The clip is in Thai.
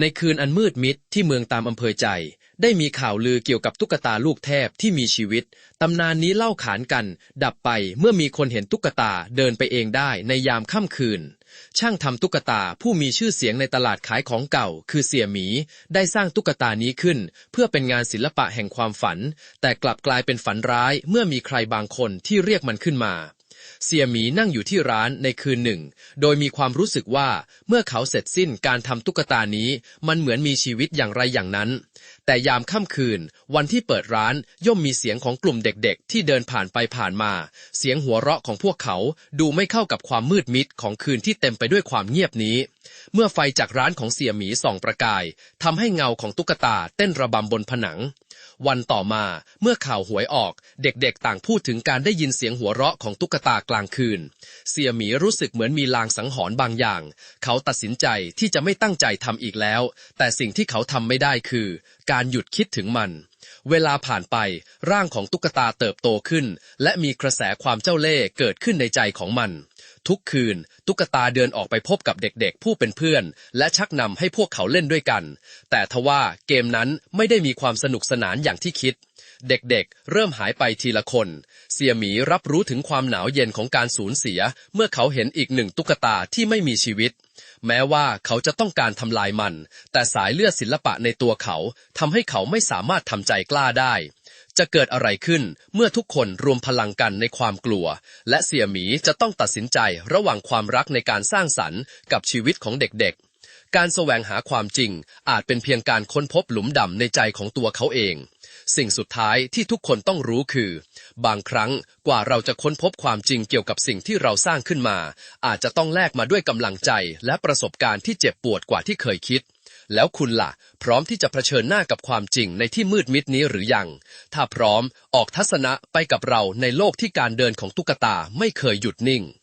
ในคืนอันมืดมิดที่เมืองตามอำเภอใจ ได้มีข่าวลือเกี่ยวกับตุ๊กตาลูกเทพที่มีชีวิต ตำนานนี้เล่าขานกัน ดับไปเมื่อมีคนเห็นตุ๊กตาเดินไปเองได้ในยามค่ำคืน ช่างทำตุ๊กตาผู้มีชื่อเสียงในตลาดขายของเก่า คือเสี่ยหมี ได้สร้างตุ๊กตานี้ขึ้น เพื่อเป็นงานศิลปะแห่งความฝัน แต่กลับกลายเป็นฝันร้ายเมื่อมีใครบางคนที่เรียกมันขึ้นมา เสี่ยหมีนั่งอยู่ที่ร้านในคืนหนึ่ง โดยมีความรู้สึกว่าเมื่อเขาเสร็จสิ้นการทำตุ๊กตานี้ มันเหมือนมีชีวิตอย่างไรอย่างนั้น แต่ยามค่ำคืน วันที่เปิดร้านย่อมมีเสียงของกลุ่มเด็กๆ ที่เดินผ่านไปผ่านมา เสียงหัวเราะของพวกเขาดูไม่เข้ากับความมืดมิดของคืนที่เต็มไปด้วยความเงียบนี้ เมื่อไฟจากร้านของเสี่ยหมีส่องประกายทำให้เงาของตุ๊กตาเต้นระบำบนผนัง วันต่อมาเมื่อข่าวหวยออกเด็กๆต่างพูดถึงการได้ยินเสียงหัวเราะของตุ๊กตากลางคืน เสี่ยหมีรู้สึกเหมือนมีลางสังหรณ์บางอย่าง เขาตัดสินใจที่จะไม่ตั้งใจทำอีกแล้ว แต่สิ่งที่เขาทำไม่ได้คือ การหยุดคิดถึงมันเวลาผ่านไปร่างของตุ๊กตาเติบโตขึ้น และมีกระแสความเจ้าเล่ห์เกิดขึ้นในใจของมัน ทุกคืน ตุ๊กตาเดินออกไปพบกับเด็กๆ ผู้เป็นเพื่อน และชักนำให้พวกเขาเล่นด้วยกัน แต่ทว่าเกมนั้นไม่ได้มีความสนุกสนานอย่างที่คิด เด็กๆ เริ่มหายไปทีละคน เสี่ยหมีรับรู้ถึงความหนาวเย็นของการสูญเสีย เมื่อเขาเห็นอีกหนึ่งตุ๊กตาที่ไม่มีชีวิต แม้ว่าเขาจะต้องการทำลายมัน แต่สายเลือดศิลปะในตัวเขาทำให้เขาไม่สามารถทำใจกล้าได้ จะเกิดอะไรขึ้นเมื่อทุกคนรวมพลังกันในความกลัว และเสี่ยหมีจะต้องตัดสินใจระหว่างความรักในการสร้างสรรค์กับชีวิตของเด็กๆ การแสวงหาความจริงอาจเป็นเพียงการค้นพบหลุมดำในใจของตัวเขาเอง สิ่งสุดท้ายที่ทุกคนต้องรู้คือ บางครั้งกว่าเราจะค้นพบความจริงเกี่ยวกับสิ่งที่เราสร้างขึ้นมา อาจจะต้องแลกมาด้วยกำลังใจและประสบการณ์ที่เจ็บปวดกว่าที่เคยคิด แล้วคุณล่ะ พร้อมที่จะเผชิญหน้ากับความจริงในที่มืดมิดนี้หรือยัง ถ้าพร้อมออกทัศนะไปกับเราในโลกที่การเดินของตุ๊กตาไม่เคยหยุดนิ่ง